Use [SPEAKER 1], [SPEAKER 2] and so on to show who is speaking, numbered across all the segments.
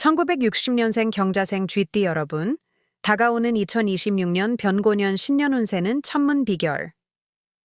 [SPEAKER 1] 1960년생 경자생 쥐띠 여러분, 다가오는 2026년 변고년 신년 운세는 천문 비결.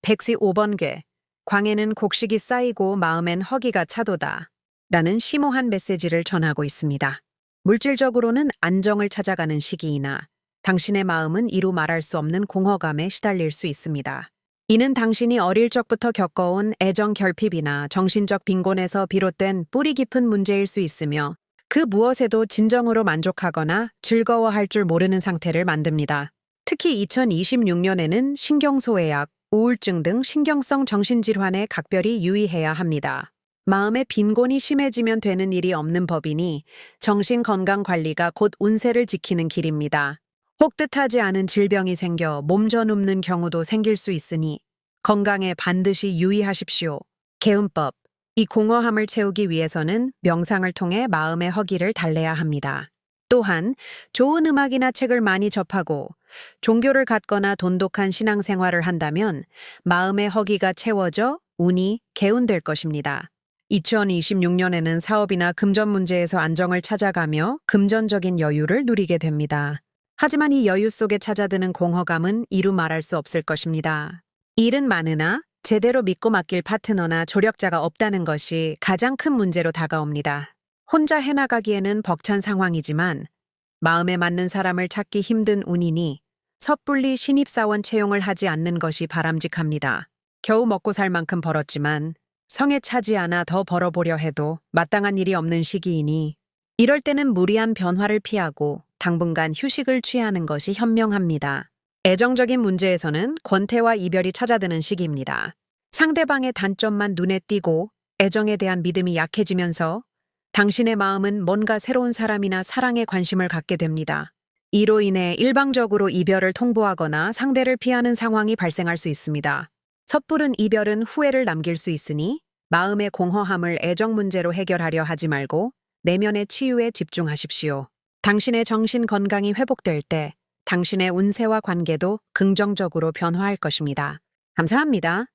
[SPEAKER 1] 백시 5번괴, 광에는 곡식이 쌓이고 마음엔 허기가 차도다. 라는 심오한 메시지를 전하고 있습니다. 물질적으로는 안정을 찾아가는 시기이나 당신의 마음은 이루 말할 수 없는 공허감에 시달릴 수 있습니다. 이는 당신이 어릴 적부터 겪어온 애정 결핍이나 정신적 빈곤에서 비롯된 뿌리 깊은 문제일 수 있으며 그 무엇에도 진정으로 만족하거나 즐거워할 줄 모르는 상태를 만듭니다. 특히 2026년에는 신경소외약, 우울증 등 신경성 정신질환에 각별히 유의해야 합니다. 마음의 빈곤이 심해지면 되는 일이 없는 법이니 정신 건강 관리가 곧 운세를 지키는 길입니다. 혹 뜻하지 않은 질병이 생겨 몸져 눕는 경우도 생길 수 있으니 건강에 반드시 유의하십시오. 개운법. 이 공허함을 채우기 위해서는 명상을 통해 마음의 허기를 달래야 합니다. 또한 좋은 음악이나 책을 많이 접하고 종교를 갖거나 돈독한 신앙생활을 한다면 마음의 허기가 채워져 운이 개운될 것입니다. 2026년에는 사업이나 금전 문제에서 안정을 찾아가며 금전적인 여유를 누리게 됩니다. 하지만 이 여유 속에 찾아드는 공허감은 이루 말할 수 없을 것입니다. 일은 많으나 제대로 믿고 맡길 파트너나 조력자가 없다는 것이 가장 큰 문제로 다가옵니다. 혼자 해나가기에는 벅찬 상황이지만 마음에 맞는 사람을 찾기 힘든 운이니 섣불리 신입사원 채용을 하지 않는 것이 바람직합니다. 겨우 먹고 살 만큼 벌었지만 성에 차지 않아 더 벌어보려 해도 마땅한 일이 없는 시기이니 이럴 때는 무리한 변화를 피하고 당분간 휴식을 취하는 것이 현명합니다. 애정적인 문제에서는 권태와 이별이 찾아드는 시기입니다. 상대방의 단점만 눈에 띄고 애정에 대한 믿음이 약해지면서 당신의 마음은 뭔가 새로운 사람이나 사랑에 관심을 갖게 됩니다. 이로 인해 일방적으로 이별을 통보하거나 상대를 피하는 상황이 발생할 수 있습니다. 섣부른 이별은 후회를 남길 수 있으니 마음의 공허함을 애정 문제로 해결하려 하지 말고 내면의 치유에 집중하십시오. 당신의 정신 건강이 회복될 때 당신의 운세와 관계도 긍정적으로 변화할 것입니다. 감사합니다.